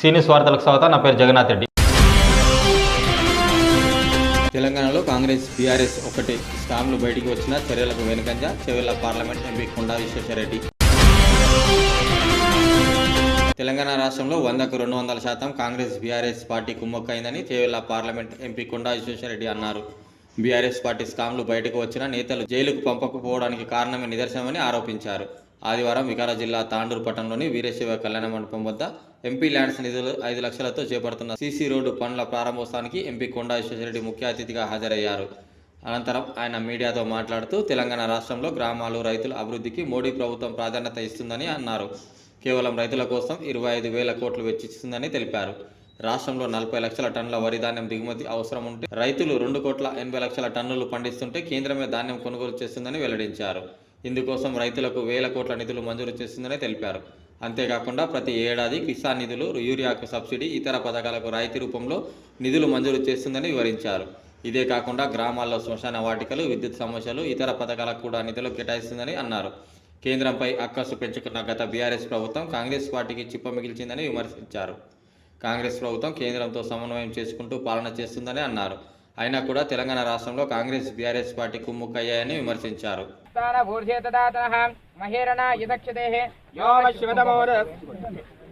సీనియస్ వార్తలకు స్వాగతం నా పేరు జగన్నాథ్ రెడ్డి. తెలంగాణలో కాంగ్రెస్ బీఆర్ఎస్ ఒకటి స్కామ్లు బయటికి వచ్చిన చర్యలకు వెనుకంజ చెవెళ్ళ పార్లమెంట్ ఎంపీ కొండా విశ్వేశ్వరరెడ్డి. తెలంగాణ రాష్ట్రంలో వందకు రెండు వందల శాతం కాంగ్రెస్ బీఆర్ఎస్ పార్టీ కుమ్మక్కైందని చేవెళ్ళ పార్లమెంట్ ఎంపీ కొండా విశ్వేశ్వరరెడ్డి అన్నారు. బీఆర్ఎస్ పార్టీ స్కామ్లు బయటకు వచ్చిన నేతలు జైలుకు పంపకపోవడానికి కారణమే నిదర్శనమని ఆరోపించారు. ఆదివారం వికారా జిల్లా తాండూరు పట్టణంలోని వీరశైవ కళ్యాణ మండపం వద్ద ఎంపీ ల్యాండ్స్ నిధులు ఐదు లక్షలతో చేపడుతున్న సీసీ రోడ్డు పనుల ప్రారంభోత్సవానికి ఎంపీ కొండా విశ్వేశ్వరరెడ్డి ముఖ్య అతిథిగా హాజరయ్యారు. అనంతరం ఆయన మీడియాతో మాట్లాడుతూ తెలంగాణ రాష్ట్రంలో గ్రామాలు రైతుల అభివృద్ధికి మోడీ ప్రభుత్వం ప్రాధాన్యత ఇస్తుందని అన్నారు. కేవలం రైతుల కోసం ఇరవై ఐదు వేల కోట్లు వెచ్చిస్తుందని తెలిపారు. రాష్ట్రంలో నలభై లక్షల టన్నుల వరి ధాన్యం దిగుమతి అవసరం ఉంటే రైతులు రెండు కోట్ల ఎనభై లక్షల టన్నులు పండిస్తుంటే కేంద్రమే ధాన్యం కొనుగోలు చేస్తుందని వెల్లడించారు. ఇందుకోసం రైతులకు వేల కోట్ల నిధులు మంజూరు చేస్తుందని తెలిపారు. అంతేకాకుండా ప్రతి ఏడాది కిసాన్ నిధులు యూరియాకు సబ్సిడీ ఇతర పథకాలకు రాయితీ రూపంలో నిధులు మంజూరు చేస్తుందని వివరించారు. ఇదే కాకుండా గ్రామాల్లో శ్మశాన వాటికలు విద్యుత్ సమస్యలు ఇతర పథకాలకు కూడా నిధులు కేటాయిస్తుందని అన్నారు. కేంద్రంపై అక్కసు పెంచుకున్న గత బీఆర్ఎస్ ప్రభుత్వం కాంగ్రెస్ పార్టీకి చిప్ప మిగిల్చిందని విమర్శించారు. కాంగ్రెస్ ప్రభుత్వం కేంద్రంతో సమన్వయం చేసుకుంటూ పాలన చేస్తుందని అన్నారు. అయినా కూడా తెలంగాణ రాష్ట్రంలో కాంగ్రెస్ బీఆర్ఎస్ పార్టీ కుమ్ముక్కయ్యాయని విమర్శించారు. మహేరణ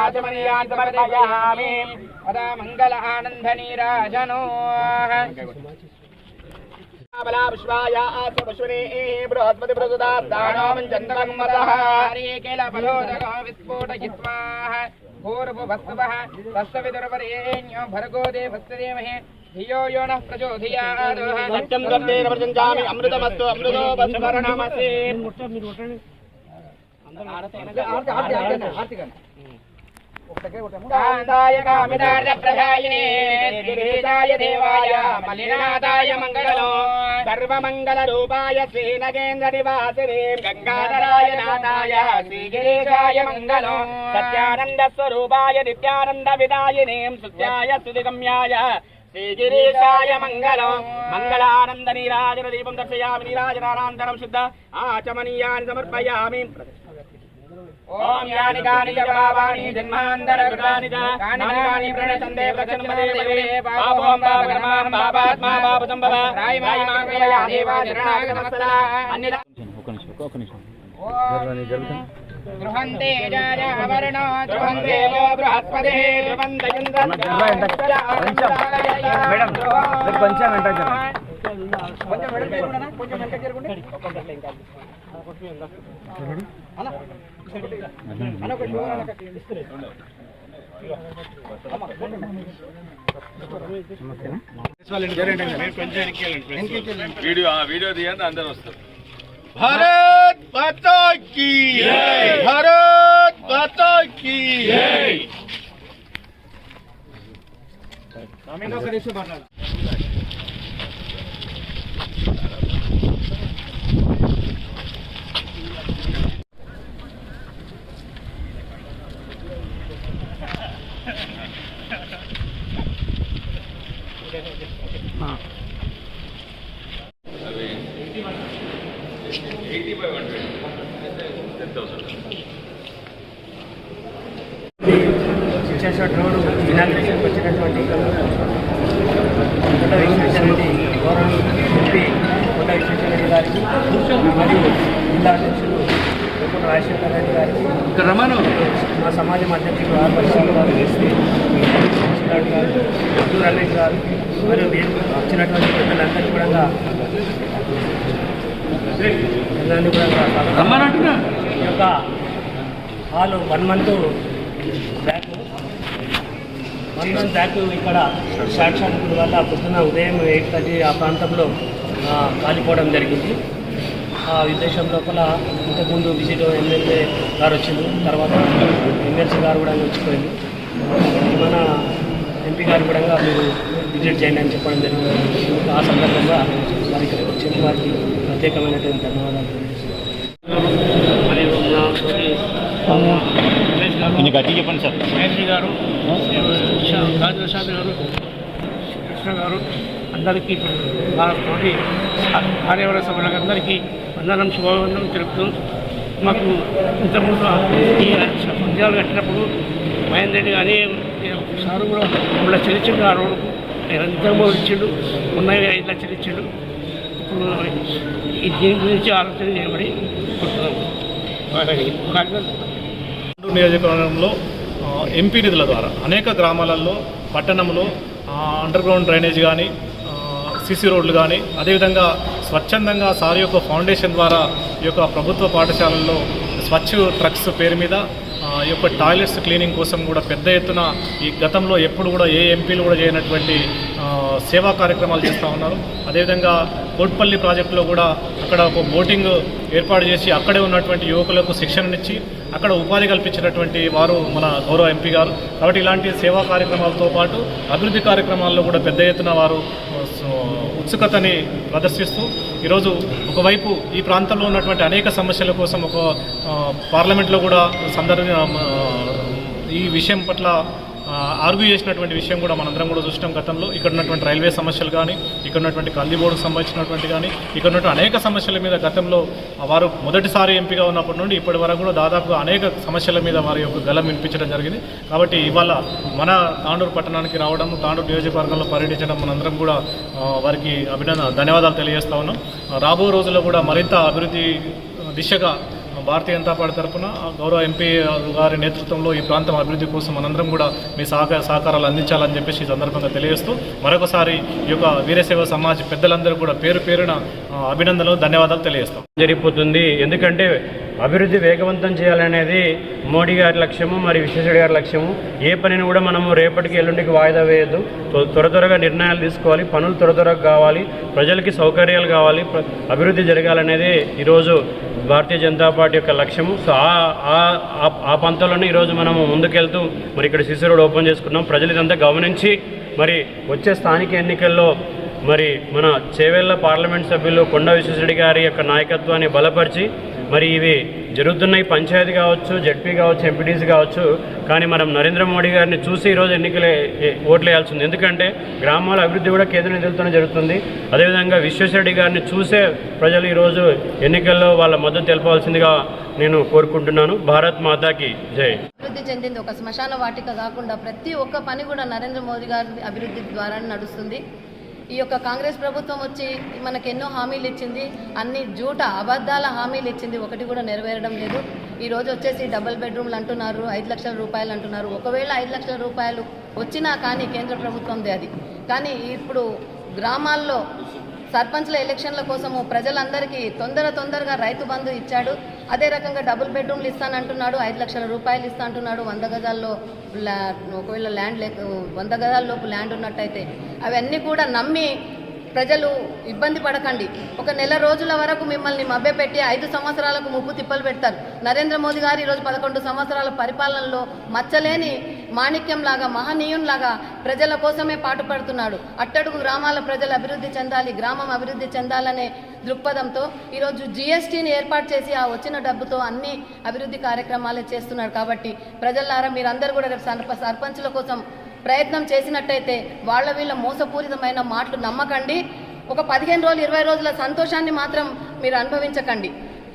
राजमल्यान् समर्पयामि अदा मङ्गल आनन्दनीराजनो बलाविश्वाया आसवशुने बृहस्पति बृहदाब्दानोमञ्चन्द्रमदः हरेकेल बलोदगो विस्फोटयित्वा भूर्भुभस्तवः तस्य विदुर्वरेण्यो भर्गो देवस्य देमहे धियो यो नः प्रचोदयात् सत्यं गर्तेन प्रचञ्चामि अमृतमस्तु अमृतोपस्मरणमसि आरती आरती आरती आरती మల్లినాథాయ మంగళం సర్వమంగళ రూపాయ శ్రీనగేంద్ర నివాసినే గంగాధరాయ నాథాయ శ్రీగిరీశాయ మంగళం సత్యానంద స్వరూపాయ నిత్యానంద విదాయినే సుత్యాయ సుదిగమ్యాయ శ్రీగిరీశాయ మంగళం మంగళానంద నీరాజన దీపం దర్శయామి నీరాజనానంతరం శుద్ధ ఆచమనీయాన్ని సమర్పయామి. ఓం యాని కాని చ పాపాని జన్మాంతర కృతాని చ కాని కాని ప్రణతంతే ప్రచన్మదే దేవే పాపోం పాపకర్మాం పాపాత్మా పాప సంభవ రాయి మాయి మాంగళయా దేవా శరణాగత నమస్తదా అన్యదా ధ్రువం దేవో బృహస్పతి ధ్రువం దయంతం మేడం కొంచెం వెంట కొంచెం వెంట జరుగునా కొంచెం వెంట జరుగునా అన్న ఒక షో అన్న వీడియో ఆ వీడియో తీయండి అందరు వస్తారు. భారత్ మాతా కీ భారత్ మాతా కీ థౌసండ్ చేసేటువంటి ఇనాగ్రేషన్కి వచ్చినటువంటి కొత్త విశ్వేశ్వరరెడ్డి గౌరవ ఎంపీ కొత్త విశ్వేశ్వరరెడ్డి గారికి మరియు జిల్లా అధ్యక్షులు రాజశేఖర రెడ్డి గారికి మా సమాజం అధ్యక్షులు ఆర్ పరిశ్రమ గారు రెడ్డి గారు అబ్దుల్ రమేష్ గారు మరియు వచ్చినటువంటి పెద్దలందరికీ కూడా అందరినీ కూడా ఈ యొక్క hall one month back. One month back ఇక్కడ షార్ట్ వల్ల పొద్దున్న ఉదయం ఎయిట్ థర్టీ ఆ ప్రాంతంలో కాలిపోవడం జరిగింది. ఆ ఉద్దేశం లోపల ఇంతకుముందు విజిట్ ఎమ్మెల్యే గారు వచ్చింది తర్వాత ఎమ్మెల్సీ గారు కూడా వచ్చిపోయింది మన ఎంపీ గారు కూడా మీరు విజిట్ చేయండి అని చెప్పడం జరిగింది. ఆ సందర్భంగా వారికి వచ్చిన వారికి ప్రత్యేకమైనటువంటి ధన్యవాదాలు మరియు చెప్పండి సార్. మహేష్ గారు రాజప్రసాద్ గారు కృష్ణ గారు అందరికీ నా తోటి కార్యవర్గ సభ్యులందరికీ వందనం శుభవందనం తెలుపుతూ మాకు ఇంతకుముందు ఈ పద్యాలు కట్టినప్పుడు మహేందర్ రెడ్డి కానీ సారు కూడా మూడు లక్షలు ఇచ్చిండు. ఆ రోడ్డుకు ఇంతకుముందు ఇచ్చిండు. ఉన్నాయి ఐదు లక్షలు ఇచ్చిండు. ఇప్పుడు దీని గురించి ఆలోచన చేయబడి కొట్టున్నాము నియోజకవర్గంలో ఎంపీ నిధుల ద్వారా అనేక గ్రామాలలో పట్టణంలో అండర్ గ్రౌండ్ డ్రైనేజ్ కానీ సిసి రోడ్లు కానీ అదేవిధంగా స్వచ్ఛందంగా సార్ యొక్క ఫౌండేషన్ ద్వారా ఈ యొక్క ప్రభుత్వ పాఠశాలల్లో స్వచ్ఛ ట్రక్స్ పేరు మీద యొక్క టాయిలెట్స్ క్లీనింగ్ కోసం కూడా పెద్ద ఎత్తున ఈ గతంలో ఎప్పుడు కూడా ఏ ఎంపీలు కూడా చేయనటువంటి సేవా కార్యక్రమాలు చేస్తూ ఉన్నారు. అదేవిధంగా కోట్పల్లి ప్రాజెక్టులో కూడా అక్కడ ఒక బోటింగ్ ఏర్పాటు చేసి అక్కడే ఉన్నటువంటి యువకులకు శిక్షణనిచ్చి అక్కడ ఉపాధి కల్పించినటువంటి వారు మన గౌరవ ఎంపీ గారు. కాబట్టి ఇలాంటి సేవా కార్యక్రమాలతో పాటు అభివృద్ధి కార్యక్రమాల్లో కూడా పెద్ద ఎత్తున వారు ఉత్సుకతని ప్రదర్శిస్తూ ఈరోజు ఒకవైపు ఈ ప్రాంతంలో ఉన్నటువంటి అనేక సమస్యల కోసం ఒక పార్లమెంట్లో కూడా సందర్భ ఈ విషయం పట్ల ఆర్గ్యూ చేసినటువంటి విషయం కూడా మనందరం కూడా చూసినాం గతంలో. ఇక్కడ ఉన్నటువంటి రైల్వే సమస్యలు కానీ ఇక్కడ ఉన్నటువంటి కల్లి బోర్డుకు సంబంధించినటువంటి కానీ ఇక్కడ ఉన్నటువంటి అనేక సమస్యల మీద గతంలో వారు మొదటిసారి ఎంపీగా ఉన్నప్పటి నుండి ఇప్పటి వరకు కూడా దాదాపుగా అనేక సమస్యల మీద వారి యొక్క గలం వినిపించడం జరిగింది. కాబట్టి ఇవాళ మన తాండూరు పట్టణానికి రావడం తాండూరు నియోజకవర్గంలో పర్యటించడం మనందరం కూడా వారికి అభినందన ధన్యవాదాలు తెలియజేస్తా ఉన్నాం. రాబో రోజుల్లో కూడా మరింత అభివృద్ధి దిశగా భారతీయ జనతా పార్టీ తరఫున గౌరవ ఎంపీ గారి నేతృత్వంలో ఈ ప్రాంతం అభివృద్ధి కోసం మనందరం కూడా మీ సహకార సహకారాలు అందించాలని చెప్పేసి ఈ సందర్భంగా తెలియజేస్తూ మరొకసారి ఈ యొక్క వీరసేవ సమాజ్ పెద్దలందరూ కూడా పేరు పేరున అభినందనలు ధన్యవాదాలు తెలియజేస్తాం. జరిగిపోతుంది. ఎందుకంటే అభివృద్ధి వేగవంతం చేయాలనేది మోడీ గారి లక్ష్యము మరి విశ్వేశ్వర గారి లక్ష్యము. ఏ పనిని కూడా మనము రేపటికి ఎల్లుండికి వాయిదా వేయద్దు. త్వర త్వరగా నిర్ణయాలు తీసుకోవాలి పనులు త్వర త్వరగా కావాలి ప్రజలకి సౌకర్యాలు కావాలి ప్ర- అభివృద్ధి జరగాలనేది ఈరోజు భారతీయ జనతా పార్టీ యొక్క లక్ష్యము. సో ఆ- ఆ- ఆ- పంతంలోనే ఈరోజు మనము ముందుకెళ్తూ మరి ఇక్కడ సిసి రోడ్ ఓపెన్ చేసుకున్నాం. ప్రజలు ఇదంతా గమనించి మరి వచ్చే స్థానిక ఎన్నికల్లో మరి మన చేవెళ్ళ పార్లమెంట్ సభ్యులు కొండ విశ్వేశ్వరరెడ్డి గారి యొక్క నాయకత్వాన్ని బలపరిచి మరి ఇవి జరుగుతున్నాయి. పంచాయతీ కావచ్చు జడ్పీ కావచ్చు ఎంపీటీసీ కావచ్చు. కానీ మనం నరేంద్ర మోడీ గారిని చూసి ఈరోజు ఎన్నికలే ఓట్లు వేయాల్సింది ఎందుకంటే గ్రామాల అభివృద్ధి కూడా కేంద్ర నిధులతోనే జరుగుతుంది. అదేవిధంగా విశ్వేశ్వరరెడ్డి గారిని చూసే ప్రజలు ఈరోజు ఎన్నికల్లో వాళ్ళ మద్దతు తెలపవలసిందిగా నేను కోరుకుంటున్నాను. భారత్ మాతాకి జై. అభివృద్ధి చెందింది ఒక శ్మశాన వాటిక కాకుండా ప్రతి ఒక్క పని కూడా నరేంద్ర మోదీ గారి అభివృద్ధి ద్వారా నడుస్తుంది. ఈ యొక్క కాంగ్రెస్ ప్రభుత్వం వచ్చి మనకు ఎన్నో హామీలు ఇచ్చింది. అన్ని జూట అబద్ధాల హామీలు ఇచ్చింది. ఒకటి కూడా నెరవేరడం లేదు. ఈరోజు వచ్చేసి డబుల్ బెడ్రూమ్లు అంటున్నారు. ఐదు లక్షల రూపాయలు అంటున్నారు. ఒకవేళ ఐదు లక్షల రూపాయలు వచ్చినా కానీ కేంద్ర ప్రభుత్వందే అది. కానీ ఇప్పుడు గ్రామాల్లో సర్పంచ్ల ఎలక్షన్ల కోసము ప్రజలందరికీ తొందర తొందరగా రైతు బంధు ఇచ్చాడు. అదే రకంగా డబుల్ బెడ్రూమ్లు ఇస్తానంటున్నాడు. ఐదు లక్షల రూపాయలు ఇస్తా అంటున్నాడు వంద గజాల్లో ఒకవేళ ల్యాండ్ లేక వంద గజాల్లోపు ల్యాండ్ ఉన్నట్టయితే అవన్నీ కూడా నమ్మి ప్రజలు ఇబ్బంది పడకండి. ఒక నెల రోజుల వరకు మిమ్మల్ని మభ్యపెట్టి ఐదు సంవత్సరాలకు ముప్పు తిప్పలు పెడతారు. నరేంద్ర మోదీ గారు ఈరోజు పదకొండు సంవత్సరాల పరిపాలనలో మచ్చలేని మాణిక్యం లాగా మహనీయునిలాగా ప్రజల కోసమే పాటుపడుతున్నాడు. అట్టడుగు గ్రామాల ప్రజలు అభివృద్ధి చెందాలి గ్రామం అభివృద్ధి చెందాలనే దృక్పథంతో ఈరోజు జిఎస్టీని ఏర్పాటు చేసి ఆ వచ్చిన డబ్బుతో అన్ని అభివృద్ధి కార్యక్రమాలే చేస్తున్నాడు. కాబట్టి ప్రజలారా మీరందరూ కూడా రేపు సర్పంచుల కోసం ప్రయత్నం చేసినట్టయితే వాళ్ళ వీళ్ళ మోసపూరితమైన మాటలు నమ్మకండి. ఒక పదిహేను రోజులు ఇరవై రోజుల సంతోషాన్ని మాత్రం మీరు అనుభవించకండి.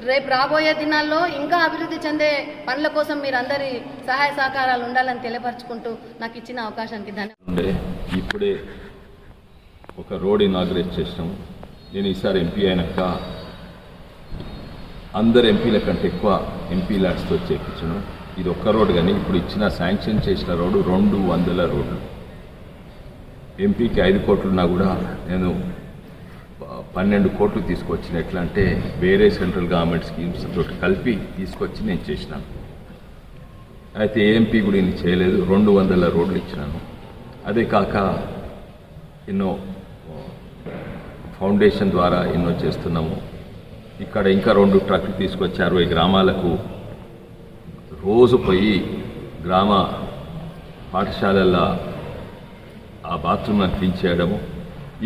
రేపు రాబోయే దినాల్లో ఇంకా అభివృద్ధి చెందే పనుల కోసం మీరందరి సహాయ సహకారాలు ఉండాలని తెలియపరచుకుంటూ నాకు ఇచ్చిన అవకాశానికి ధన్యవాదాలు ఇప్పుడే ఒక రోడ్ ఇనాగ్రేట్ చేసినాం నేను ఈసారి ఎంపీ అయినాక అందరు ఎంపీల కంటే ఎక్కువ ఎంపీ ల్యాడ్స్తో చేయించను ఇది ఒక్క రోడ్ కానీ ఇప్పుడు ఇచ్చిన శాంక్షన్ చేసిన రోడ్డు రెండు వందల రోడ్లు. ఎంపీకి ఐదు కోట్లున్నా కూడా నేను పన్నెండు కోట్లు తీసుకొచ్చిన ఎట్లా అంటే వేరే సెంట్రల్ గవర్నమెంట్ స్కీమ్స్ తోటి కలిపి తీసుకొచ్చి నేను చేసినాను. అయితే ఏఎంపీ కూడా నేను చేయలేదు రెండు వందల రోడ్లు ఇచ్చినాను. అదే కాక ఎన్నో ఫౌండేషన్ ద్వారా ఎన్నో చేస్తున్నాము. ఇక్కడ ఇంకా రెండు ట్రక్లు తీసుకొచ్చి అరవై గ్రామాలకు. రోజు పోయి గ్రామ పాఠశాలల్లో ఆ బాత్రూమ్ని క్లీన్ చేయడము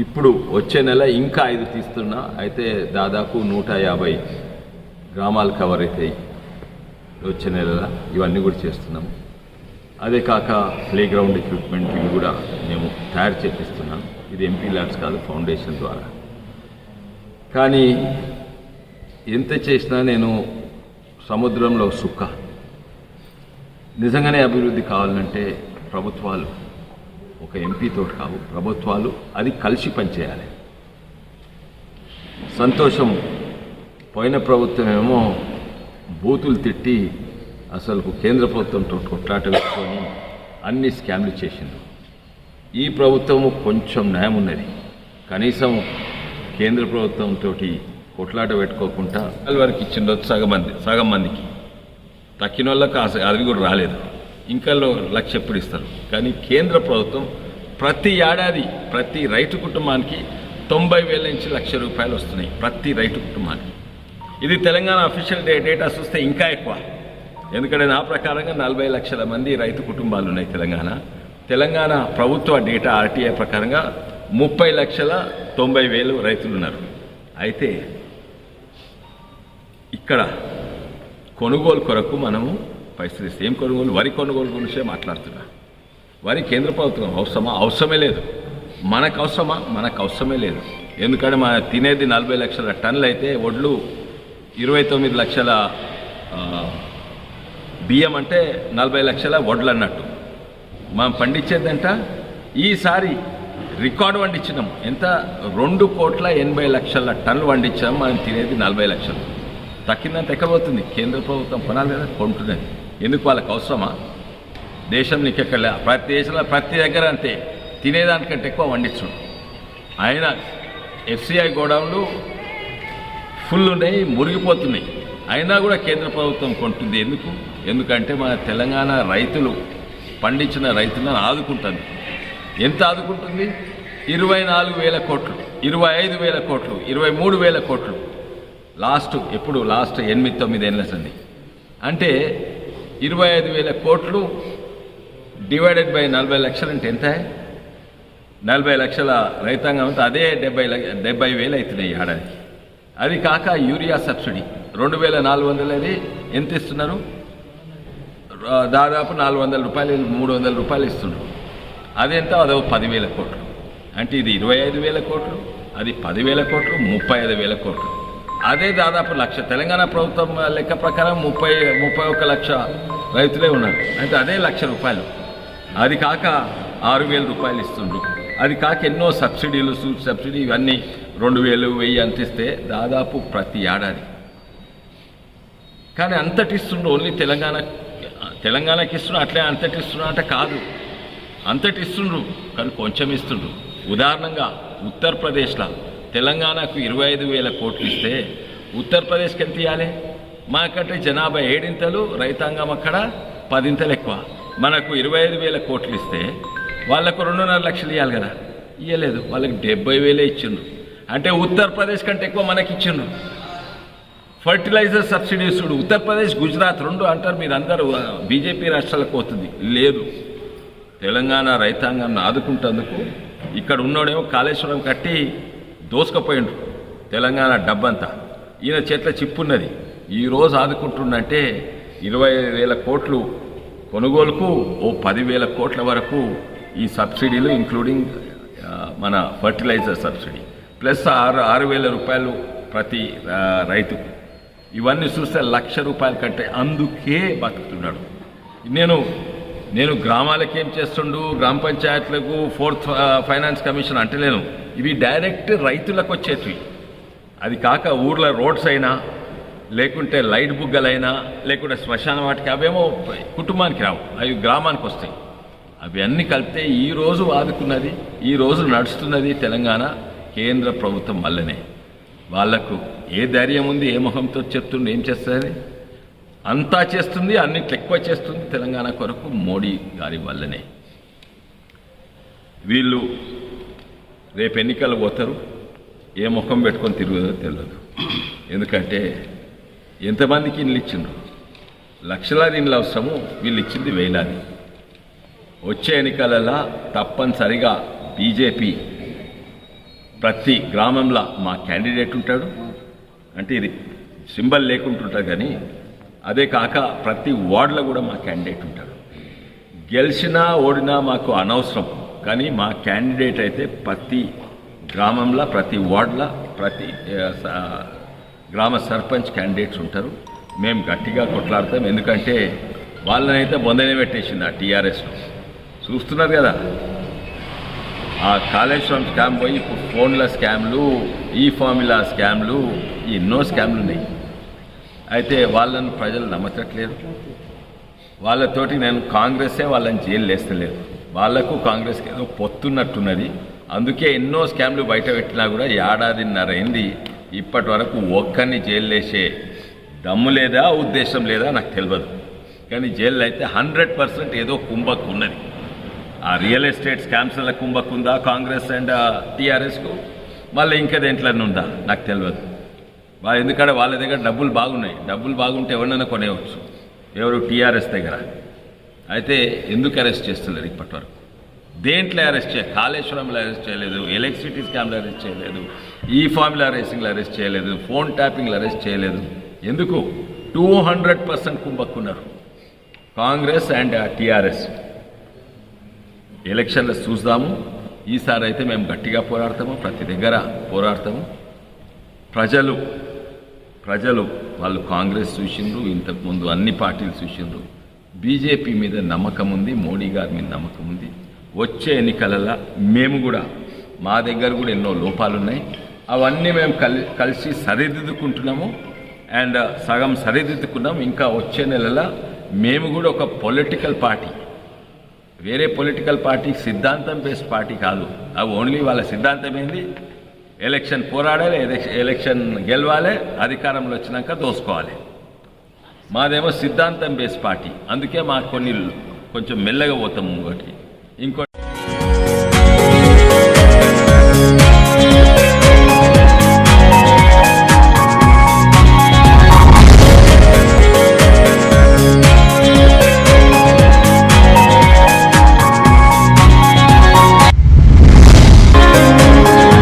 ఇప్పుడు వచ్చే నెల ఇంకా ఐదు తీస్తున్నా అయితే దాదాపు నూట యాభై గ్రామాలు కవర్ అవుతాయి వచ్చే నెలల. ఇవన్నీ కూడా చేస్తున్నాము అదే కాక ప్లే గ్రౌండ్ ఎక్విప్మెంట్ ఇవి కూడా మేము తయారు చేపిస్తున్నాం. ఇది ఎంపీ ల్యాబ్స్ కాదు ఫౌండేషన్ ద్వారా. కానీ ఎంత చేసినా నేను సముద్రంలో సుక్క. నిజంగానే అభివృద్ధి కావాలంటే ప్రభుత్వాలు ఒక ఎంపీతో కావు ప్రభుత్వాలు అది కలిసి పనిచేయాలి. సంతోషం పోయిన ప్రభుత్వం ఏమో బూతులు తిట్టి అసలు కేంద్ర ప్రభుత్వంతో కొట్లాట పెట్టుకొని అన్ని స్కామ్లు చేసింది. ఈ ప్రభుత్వము కొంచెం న్యాయం ఉన్నది. కనీసం కేంద్ర ప్రభుత్వంతో కొట్లాట పెట్టుకోకుండా వరకు ఇచ్చిండొచ్చు సగం మంది సగం మందికి. తక్కిన వాళ్ళకి ఆస- అది కూడా రాలేదు. ఇంకా లక్ష ఎప్పుడు ఇస్తారు? కానీ కేంద్ర ప్రభుత్వం ప్రతి ఏడాది ప్రతి రైతు కుటుంబానికి తొంభై వేల నుంచి లక్ష రూపాయలు వస్తున్నాయి ప్రతి రైతు కుటుంబానికి. ఇది తెలంగాణ అఫీషియల్ డే డేటా చూస్తే ఇంకా ఎక్కువ. ఎందుకంటే నా ప్రకారంగా నలభై లక్షల మంది రైతు కుటుంబాలు ఉన్నాయి తెలంగాణ. తెలంగాణ ప్రభుత్వ డేటా ఆర్టీఐ ప్రకారంగా ముప్పై లక్షల తొంభై వేలు రైతులు ఉన్నారు. అయితే ఇక్కడ కొనుగోలు కొరకు మనము పరిస్థితి. సేమ్ ఏం కొనుగోలు వరి కొనుగోలు గురించే మాట్లాడుతున్నా. వరి కేంద్ర ప్రభుత్వం అవసరమా? అవసరమే లేదు. మనకు అవసరమా మనకు అవసరమే లేదు. ఎందుకంటే మన తినేది నలభై లక్షల టన్నులు అయితే వడ్లు ఇరవై తొమ్మిది లక్షల బియ్యం అంటే నలభై లక్షల వడ్లు అన్నట్టు మనం పండించేదంట. ఈసారి రికార్డు వండించినాం ఎంత? రెండు కోట్ల ఎనభై లక్షల టన్నులు వండించాం మనం తినేది నలభై లక్షలు. తక్కిందంత ఎక్కడ పోతుంది? కేంద్ర ప్రభుత్వం కొనాలి కదా? కొంటున్నది. ఎందుకు వాళ్ళకి అవసరమా? దేశం నీకెక్కడ ప్రతి దేశంలో ప్రతి దగ్గర అంతే. తినేదానికంటే ఎక్కువ వండించడం ఆయన ఎఫ్సిఐ గోడౌన్లు ఫుల్ ఉన్నాయి మురిగిపోతున్నాయి. అయినా కూడా కేంద్ర ప్రభుత్వం కొంటుంది. ఎందుకు? ఎందుకంటే మన తెలంగాణ రైతులు పండించిన రైతులను ఆదుకుంటుంది. ఎంత ఆదుకుంటుంది? ఇరవై నాలుగు వేల కోట్లు ఇరవై ఐదు వేల కోట్లు ఇరవై మూడు వేల కోట్లు. లాస్ట్ ఎప్పుడు లాస్ట్ ఎనిమిది తొమ్మిది ఏళ్ళ సంది అంటే ఇరవై ఐదు వేల కోట్లు డివైడెడ్ బై నలభై లక్షలు అంటే ఎంత? నలభై లక్షల రైతాంగం అంతా అదే డెబ్బై డెబ్బై వేలు అవుతున్నాయి ఈ ఏడాదికి అది కాక యూరియా సబ్సిడీ. రెండు వేల నాలుగు వందలది ఎంత ఇస్తున్నారు? దాదాపు నాలుగు వందల రూపాయలు మూడు వందల రూపాయలు ఇస్తున్నారు. అదెంత అదో పదివేల కోట్లు. అంటే ఇది ఇరవై ఐదు వేల కోట్లు అది పదివేల కోట్లు ముప్పై ఐదు వేల కోట్లు. అదే దాదాపు లక్ష. తెలంగాణ ప్రభుత్వం లెక్క ప్రకారం ముప్పై ముప్పై ఒక్క లక్ష రైతులే ఉన్నారు. అంటే అదే లక్ష రూపాయలు. అది కాక ఆరు వేల రూపాయలు ఇస్తుండ్రు. అది కాక ఎన్నో సబ్సిడీలు సూట్ సబ్సిడీ ఇవన్నీ రెండు వేలు వెయ్యి అంత ఇస్తే దాదాపు ప్రతి ఏడాది. కానీ అంతటి ఇస్తుండ్రు ఓన్లీ తెలంగాణ తెలంగాణకి ఇస్తున్నా అట్లే అంతటి ఇస్తున్నా అంటే కాదు. అంతటి ఇస్తుండ్రు కానీ కొంచెం ఇస్తుండ్రు. ఉదాహరణంగా ఉత్తరప్రదేశ్లో తెలంగాణకు ఇరవై ఐదు వేల కోట్లు ఇస్తే ఉత్తరప్రదేశ్కి ఎంత ఇవ్వాలి మాకంటే జనాభా ఏడింతలు రైతాంగం అక్కడ పదింతలు ఎక్కువ. మనకు ఇరవై ఐదు వేల కోట్లు ఇస్తే వాళ్ళకు రెండున్నర లక్షలు ఇవ్వాలి కదా? ఇవ్వలేదు వాళ్ళకి డెబ్బై వేలే ఇచ్చిండ్రు. అంటే ఉత్తరప్రదేశ్ కంటే ఎక్కువ మనకి ఇచ్చిండ్రు. ఫర్టిలైజర్ సబ్సిడీస్ చూడు. ఉత్తరప్రదేశ్ గుజరాత్ రెండు అంటారు. మీరు అందరూ బీజేపీ రాష్ట్రాలకు పోతుంది లేదు. తెలంగాణ రైతాంగాన్ని ఆదుకుంటేందుకు ఇక్కడ ఉన్నోడేమో కాళేశ్వరం కట్టి దోసుకపోయిండు తెలంగాణ డబ్బంతా. ఈయన చేతిలో చిప్పున్నది. ఈరోజు ఆదుకుంటుండంటే ఇరవై వేల కోట్లు కొనుగోలుకు ఓ పదివేల కోట్ల వరకు ఈ సబ్సిడీలు ఇంక్లూడింగ్ మన ఫర్టిలైజర్ సబ్సిడీ. ప్లస్ ఆరు ఆరు వేల రూపాయలు ప్రతి రైతుకు ఇవన్నీ చూస్తే లక్ష రూపాయల కంటే అందుకే బతుకుతున్నాడు. నేను నేను గ్రామాలకు ఏం చేస్తుండు? గ్రామ పంచాయతీలకు ఫోర్త్ ఫైనాన్స్ కమిషన్ అంటలేను ఇవి డైరెక్ట్ రైతులకు వచ్చేటివి. అది కాక ఊర్ల రోడ్స్ అయినా లేకుంటే లైట్ బుగ్గలైనా లేకుంటే శ్మశాన వాటికి అవేమో కుటుంబానికి రావు. అవి గ్రామానికి వస్తాయి. అవి అన్నీ కలిపితే ఈరోజు ఆదుకున్నది ఈ రోజు నడుస్తున్నది తెలంగాణ కేంద్ర ప్రభుత్వం వల్లనే. వాళ్ళకు ఏ ధైర్యం ఉంది ఏ మొహంతో చెప్తుండే ఏం చేస్తుంది? అంతా చేస్తుంది అన్నిట్లు ఎక్కువ చేస్తుంది తెలంగాణ కొరకు మోడీ గారి వల్లనే. వీళ్ళు రేపు ఎన్నికలు పోతారు ఏ ముఖం పెట్టుకొని తిరుగుదో తెలియదు ఎందుకంటే ఎంతమందికి ఇండ్లు ఇచ్చిండ్రు? లక్షలాది ఇండ్లు అవసరము వీళ్ళు ఇచ్చింది వేలాది. వచ్చే ఎన్నికలలో తప్పనిసరిగా బీజేపీ ప్రతి గ్రామంలో మా క్యాండిడేట్ ఉంటాడు. అంటే ఇది సింబల్ లేకుంటుంటుంది కానీ అదే కాక ప్రతి వార్డులో కూడా మా క్యాండిడేట్ ఉంటారు గెలిచినా ఓడినా మాకు అనవసరం. కానీ మా క్యాండిడేట్ అయితే ప్రతి గ్రామంలో ప్రతి వార్డులో ప్రతి స- గ్రామ సర్పంచ్ క్యాండిడేట్స్ ఉంటారు. మేము గట్టిగా కొట్లాడతాం. ఎందుకంటే వాళ్ళనైతే బొందనే పెట్టేసింది ఆ టీఆర్ఎస్లో. చూస్తున్నారు కదా? ఆ కాళేశ్వరం స్కామ్ పోయి ఇప్పుడు ఫోన్ల స్కామ్లు ఈ ఫార్ములా స్కామ్లు ఈ ఎన్నో స్కామ్లు ఉన్నాయి. అయితే వాళ్ళను ప్రజలు నమ్మట్లేదు వాళ్ళతోటి నేను కాంగ్రెసే వాళ్ళని జైలు వేస్తలేదు వాళ్ళకు కాంగ్రెస్కి ఏదో పొత్తున్నట్టున్నది. అందుకే ఎన్నో స్కామ్లు బయట పెట్టినా కూడా ఏడాదిన్నర అయింది. ఇప్పటి వరకు ఒక్కరిని జైలు వేసే దమ్ము లేదా ఉద్దేశం లేదా నాకు తెలియదు కానీ జైల్లో అయితే హండ్రెడ్ పర్సెంట్ ఏదో కుంభక్ ఉన్నది ఆ రియల్ ఎస్టేట్ స్కామ్స్ల కుంభక్ ఉందా కాంగ్రెస్ అండ్ టీఆర్ఎస్కు? మళ్ళీ ఇంకా దేంట్లో ఉందా నాకు తెలియదు వాళ్ళు ఎందుకంటే వాళ్ళ దగ్గర డబ్బులు బాగున్నాయి. డబ్బులు బాగుంటే ఎవరినైనా కొనేవచ్చు ఎవరు టీఆర్ఎస్ దగ్గర? అయితే ఎందుకు అరెస్ట్ చేస్తున్నారు ఇప్పటి వరకు దేంట్లో అరెస్ట్ చేయ కాళేశ్వరంలో అరెస్ట్ చేయలేదు ఎలక్ట్రిసిటీ స్కామ్లో అరెస్ట్ చేయలేదు ఈ ఫార్ములా రేసింగ్లో అరెస్ట్ చేయలేదు ఫోన్ ట్యాపింగ్లో అరెస్ట్ చేయలేదు. ఎందుకు? Two hundred percent కుంభక్కున్నారు. Congress and TRS. ఎలక్షన్లో చూద్దాము. ఈసారి అయితే మేము గట్టిగా పోరాడతాము ప్రతి దగ్గర పోరాడతాము. ప్రజలు ప్రజలు వాళ్ళు కాంగ్రెస్ చూసిండ్రు ఇంతకుముందు అన్ని పార్టీలు చూసిండ్రు. బీజేపీ మీద నమ్మకం ఉంది మోడీ గారి మీద నమ్మకం ఉంది. వచ్చే ఎన్నికలలో మేము కూడా మా దగ్గర కూడా ఎన్నో లోపాలు ఉన్నాయి అవన్నీ మేము కలి కలిసి సరిదిద్దుకుంటున్నాము. అండ్ సగం సరిదిద్దుకున్నాం. ఇంకా వచ్చే నెలలో మేము కూడా ఒక పొలిటికల్ పార్టీ. వేరే పొలిటికల్ పార్టీ సిద్ధాంతం బేస్డ్ పార్టీ కాదు. అవి ఓన్లీ వాళ్ళ సిద్ధాంతం ఏంది ఎలక్షన్ పోరాడాలి ఎలక్షన్ ఎలక్షన్ గెలవాలి అధికారంలో వచ్చినాక దోసుకోవాలి. మాదేమో సిద్ధాంతం బేస్ పార్టీ. అందుకే మాకు కొన్ని కొంచెం మెల్లగా పోతాం ఇంకోటి ఇంకో